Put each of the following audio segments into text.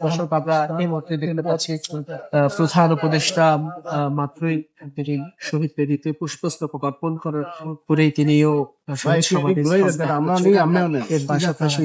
দর্শক আমরা এই মুহূর্তে দেখতে পাচ্ছি আহ, প্রধান উপদেষ্টা মাত্রই তিনি শহীদ বেদিতে পুষ্পস্তবক অর্পণ করার পরেই তিনিও শহীদ সমাধির এর পাশাপাশি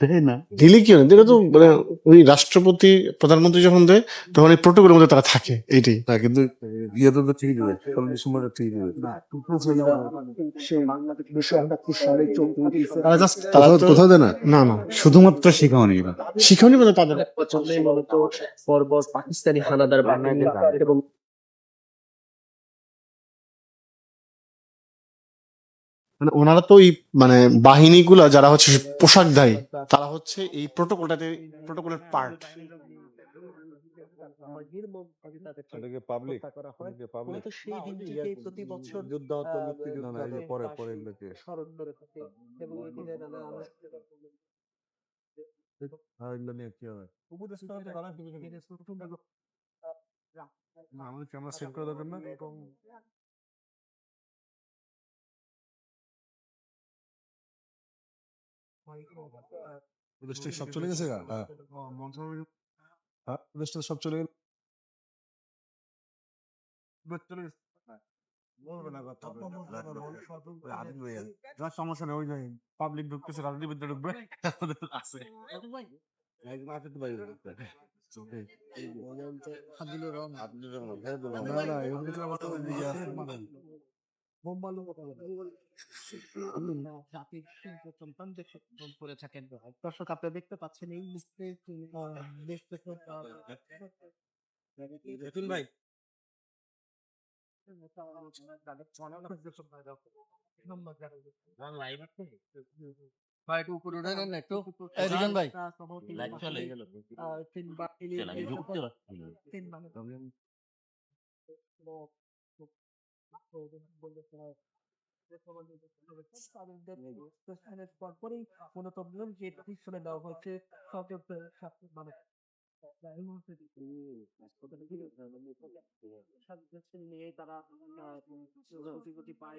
দেয় না। দিলে কি হবে দিলে তো মানে ওই রাষ্ট্রপতি প্রধানমন্ত্রী যখন দেয় তখন এই প্রোটোকলের মধ্যে তারা থাকে এইটাই। না কিন্তু ইয়ে তো ঠিকই দেবে চল্লিশ সময় ঠিকই দেবে। তারা জাস্ট তারা কোথাও দেয় না? না না। শুধুমাত্র নিবেন শিখানি মানে তাদের বছরে মূলত পাকিস্তানি হানাদার বাহিনী এবং মানে ওনারা তো এই মানে বাহিনীগুলা যারা হচ্ছে পোশাকধারী তারা হচ্ছে এই প্রোটোকলটাতে প্রোটোকলের পার্ট এটাকে পাবলিক পাবলিক মূলত সেই দিন এবং প্রদেশটা সব চলে গেছে গা? হ্যাঁ। হ্যাঁ। প্রদেশটা সব চলে গেল। চলে গেছে? কথা যার সমস্যা নেই ওই পাবলিক ঢুকতেছে রাজনীতিবিদ ঢুকবে। আছে। না না সন্তান করে থাকেন দর্শক আপনারা দেখতে পাচ্ছেন এই মুহূর্তে ভাই। আহ, তিন পরপরই মূলত যে পিছনে দেওয়া হচ্ছে সচেত মানে নিয়ে তারা কোটি কোটি পাই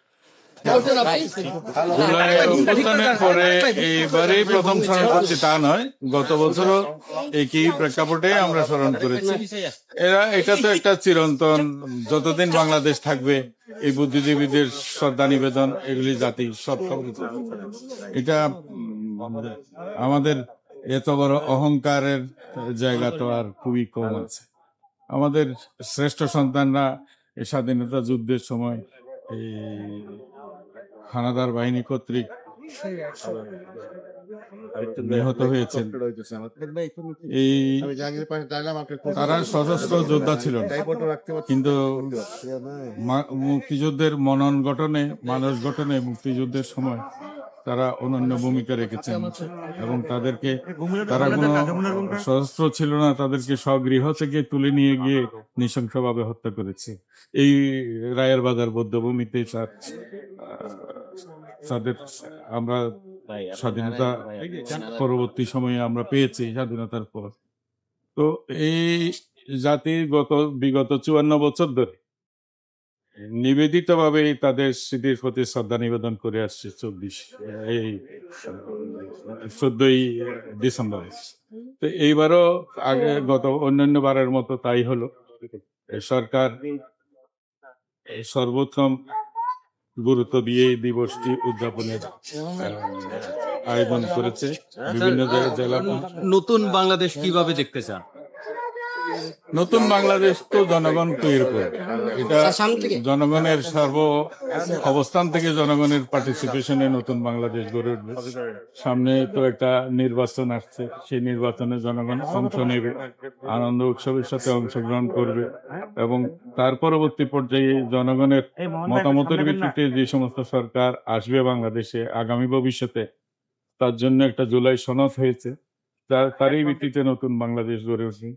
প্রথম স্মরণ করছি তা নয় গত একই প্রেক্ষাপটে আমরা স্মরণ করেছি এরা এটা তো একটা চিরন্তন যতদিন বাংলাদেশ থাকবে এই বুদ্ধিজীবীদের শ্রদ্ধা নিবেদন এগুলি জাতি সব এটা আমাদের এত বড় অহংকারের জায়গা তো আর খুবই কম আছে আমাদের শ্রেষ্ঠ সন্তানরা স্বাধীনতা যুদ্ধের সময় এই হানাদার বাহিনী কর্তৃক নিহত হয়েছেন। এই তারা সশস্ত্র যোদ্ধা ছিল কিন্তু মুক্তিযুদ্ধের মনন গঠনে মানুষ গঠনে মুক্তিযুদ্ধের সময় তারা অনন্য ভূমিকা রেখেছেন এবং তাদেরকে তারা কোনো সশস্ত্র ছিল না, তাদেরকে স্বগৃহ থেকে তুলে নিয়ে গিয়ে নৃশংসভাবে হত্যা করেছে। এই রায়ের বাজার বদ্ধভূমিতে তাদের আমরা স্বাধীনতা পরবর্তী সময়ে আমরা পেয়েছি স্বাধীনতার পর। তো এই জাতি গত বিগত চুয়ান্ন বছর ধরে নিবেদিত ভাবে তাদের স্মৃতির প্রতি শ্রদ্ধা নিবেদন করে আসছে চব্বিশ, এই চোদ্দই ডিসেম্বর। তো এইবারও আগে গত অন্যান্য বারের মতো তাই হলো। সরকার সর্বোত্তম গুরুত্ব দিয়ে এই দিবসটি উদযাপনের আয়োজন করেছে। বিভিন্ন জেলা নতুন বাংলাদেশ কীভাবে দেখতে চান? নতুন বাংলাদেশ তো জনগণ তৈরি করবে এটা জনগণের সর্ব অবস্থান থেকে জনগণের পার্টিসিপেশনে নতুন বাংলাদেশ গড়ে উঠবে। সামনে তো একটা নির্বাচন আসছে সেই নির্বাচনে জনগণ অংশ নেবে আনন্দ উৎসবের সাথে অংশগ্রহণ করবে এবং তার পরবর্তী পর্যায়ে জনগণের মতামতের ভিত্তিতে যে সমস্ত সরকার আসবে বাংলাদেশে আগামী ভবিষ্যতে তার জন্য একটা জুলাই সনদ হয়েছে। তার তারই ভিত্তিতে নতুন বাংলাদেশ গড়ে উঠবে।